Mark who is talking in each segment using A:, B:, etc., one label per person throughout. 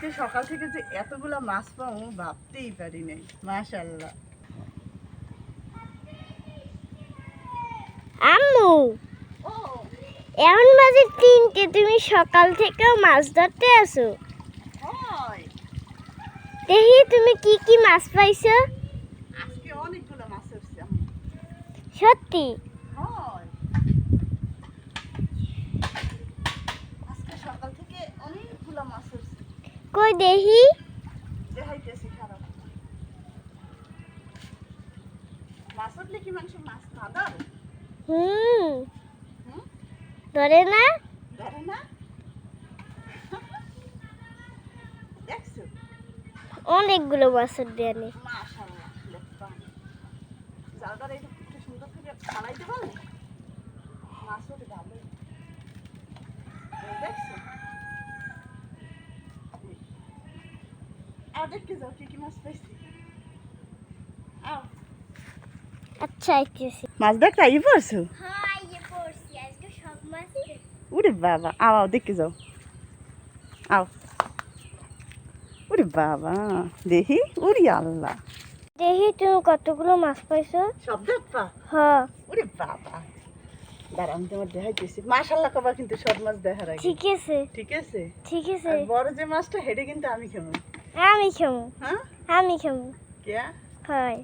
A: আজকে সকাল থেকে যে এতগুলা মাছ পাবো ভাবতেই পারি নাই। মাশাল্লাহ
B: আম্মু এখন বাজে তিনটে তুমি সকাল থেকেও মাছ ধরতে আসো দেখি তুমি কি কি মাছ পাইছো?
A: আজকে অনেকগুলো মাছ আম্মু।
B: সত্যি
A: হয় আজকে সকাল থেকে অনেকগুলো মাছ উঠছে
B: কই
A: ধরে
B: হুম? ধরে না? অনেকগুলো মাছের দেয়ানি।
A: মাছ ভালো দেখছ?
B: আচ্ছা
A: মাছ দেখতে পড়ছো
B: পড়ছি আজকে সব মাছ
A: উরে বাবা আও আও দেখতে যাও আও উরে বাবা দেখি উরি আল্লাহ
B: দেখি তুমি কতগুলো মাছ পাইছো
A: সব দেখবা
B: হ্যাঁ
A: ওরে বাবা দাঁড়া আমি তোমার দেখাইতেছি মাশাল্লাহ কবা কিন্তু সব মাছ দেখার আগে
B: ঠিক আছে
A: ঠিক আছে
B: ঠিক আছে
A: বড় যে মাছটা হেডে কিন্তু আমি খাব
B: আমি খাব
A: হ্যাঁ?
B: আমি খাব
A: কে?
B: হয়।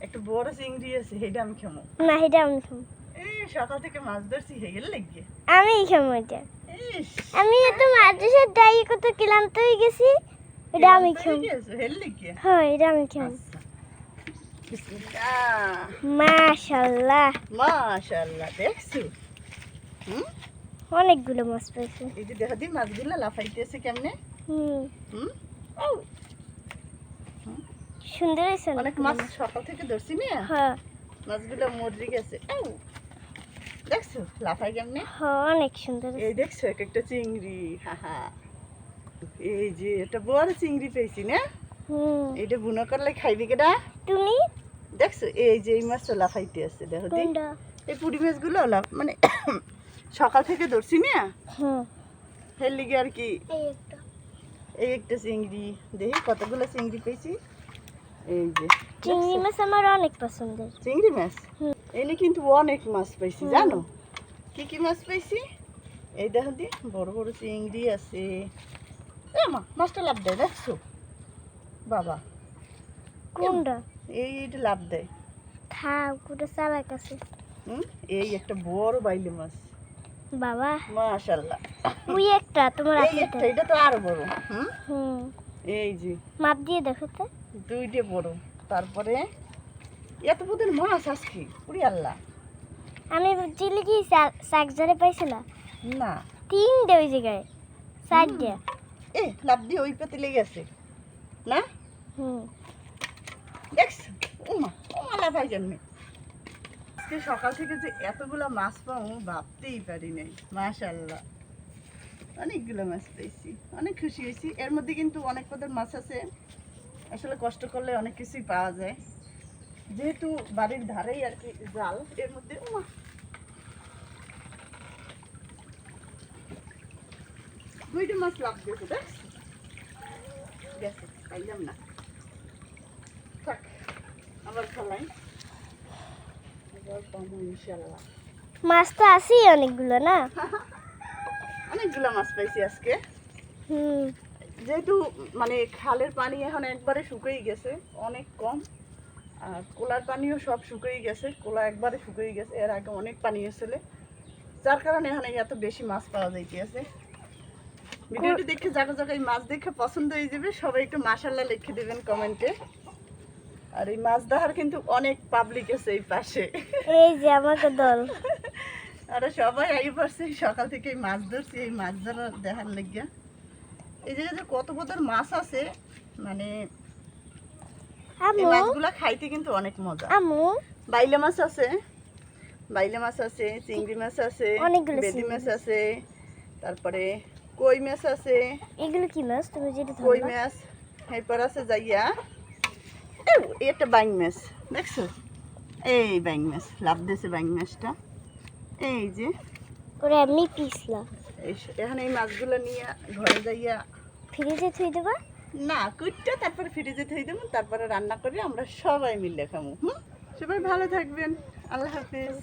A: একটা বড় চিংড়ি আছে হেডে আমি খাব
B: না এটা আমি খাব
A: এই সকাল থেকে মাছ ধরছি হেগেল লেগে।
B: আমি খাব এটা। আমি তো মাদ্রাসার ডাই কত ক্লান্ত হয়ে গেছি এটা আমি
A: লেগে?
B: হ্যাঁ এটা আমি খাব
A: আচ্ছা।
B: মাশাল্লাহ
A: মাশাল্লাহ দেখছ? হুম?
B: অনেকগুলো মাছ পাইছি
A: এই যে দেখা দি মাছগুলো লাফাইতেছে কেমনে?
B: হুম।
A: হুম?
B: সুন্দর হয়েছে
A: অনেক মাছ। সকাল থেকে ধরছি না?
B: হ্যাঁ।
A: মাছগুলো মরে গেছে। দেখছ? লাফাই কেমনে?
B: হ্যাঁ অনেক সুন্দর
A: এই দেখছ এক একটা চিংড়ি। হাহা এই যে এটা বড় চিংড়ি পেয়েছি না?
B: হুম।
A: এটা বুনো করলে খাইবি কেডা?
B: তুমি?
A: দেখছ এই যে এই মাছটা লাফাইতে আছে দেখো এই পুরি মাছগুলো লাফ মানে সকাল থেকে ধরছি না?
B: হুম।
A: হের লিগে আর কি
B: এই একটা
A: চিংড়ি দেখি কতগুলো চিংড়ি পেয়েছি। এই যে
B: চিংড়ি মাছ আমার অনেক পছন্দের।
A: চিংড়ি মাছ। এনে কিন্তু অনেক মাছ পাইছি জানো? কি কি মাছ পাইছি এই দেখো দি বড় বড় চিংড়ি আছে। এ মা মাছটা লাভ দেয় দেখছ? বাবা।
B: কোনটা
A: এই এইটা লাভ দেয়।
B: খাও কোটা চালাক আছে।
A: হুম? এই একটা বড় বাইলে মাছ।
B: বাবা
A: মাশাল্লাহ
B: ওই একটা তোমার আছে
A: এটা তো আরও বড় হুম? এই যে।
B: মাপ দিয়ে দেখো তো।
A: দুইটা বড়। তারপরে এত বুধের মাছ আজকে পুরি আল্লাহ।
B: আমি চিলি কি শাকজারে পাইছিলাম
A: না?
B: তিনটে ওই জায়গায় চারটে।
A: এ লাভ দিয়ে ওই পেতে লেগে আছে না?
B: হুম।
A: দেখছ? উমা উমা লাফাই কেমনি আজকে সকাল থেকে যে এতগুলা মাছ পাবো, ভাবতেই পারি নাই। মাশাল্লাহ অনেকগুলো মাছ পেয়েছি অনেক খুশি হয়েছি। এর মধ্যে কিন্তু অনেক পদের মাছ আছে। আসলে কষ্ট করলে অনেক কিছুই পাওয়া যায়। যেহেতু বাড়ির ধারেই আর কি জাল, এর মধ্যে উমা দুইটা মাছ দেখছ গেছে, পাইলাম না। থাক, আবার
B: মাছ তো আছেই অনেকগুলো না?
A: অনেকগুলো মাছ পাইছি আজকে।
B: হুম।
A: যেহেতু মানে খালের পানি এখন একবারে শুকিয়ে গেছে অনেক কম। আর কোলার পানিও সব শুকিয়ে গেছে কোলা একবারে শুকিয়ে গেছে এর আগে অনেক পানি এসেছিল যার কারণে এখানে এত বেশি মাছ পাওয়া যাইতেছে। ভিডিওটি দেখে জায়গা জায়গায় মাছ দেখে পছন্দ হয়ে যাবে সবাই একটু মাসাল্লাহ লিখে দেবেন কমেন্টে। আর এই মাছ দেখার কিন্তু অনেক পাবলিক আছে এই পাশে।
B: এই যে আমাকে দল।
A: আর সবাই আই পারছে সকাল থেকে এই মাছ ধরছি এই মাছ ধরা দেখার লাগিয়া। এই জায়গায় যে কত কত মাছ আছে মানে এই মাছগুলা খাইতে কিন্তু অনেক মজা।
B: আমু।
A: বাইলে মাছ আছে বাইলে মাছ আছে চিংড়ি মাছ আছে বেদি মাছ আছে তারপরে কই মাছ আছে।
B: এগুলো কি মাছ? তুমি যেটা
A: কই মাছ এরপর আছে যাইয়া। একটা বাইং মেশ দেখছ? এই বাইং মেশ লাভ দিয়েছে বাইং ম্যাচটা এই যে
B: ওরা এমনি
A: এই এখানে এই মাছগুলো নিয়ে ঘরে যাইয়া
B: ফ্রিজে থুই দেবা?
A: না কুটটা তারপরে ফ্রিজে থই দেবো তারপরে রান্না করে আমরা সবাই মিলে খাব হুম? সবাই ভালো থাকবেন আল্লাহ হাফিজ।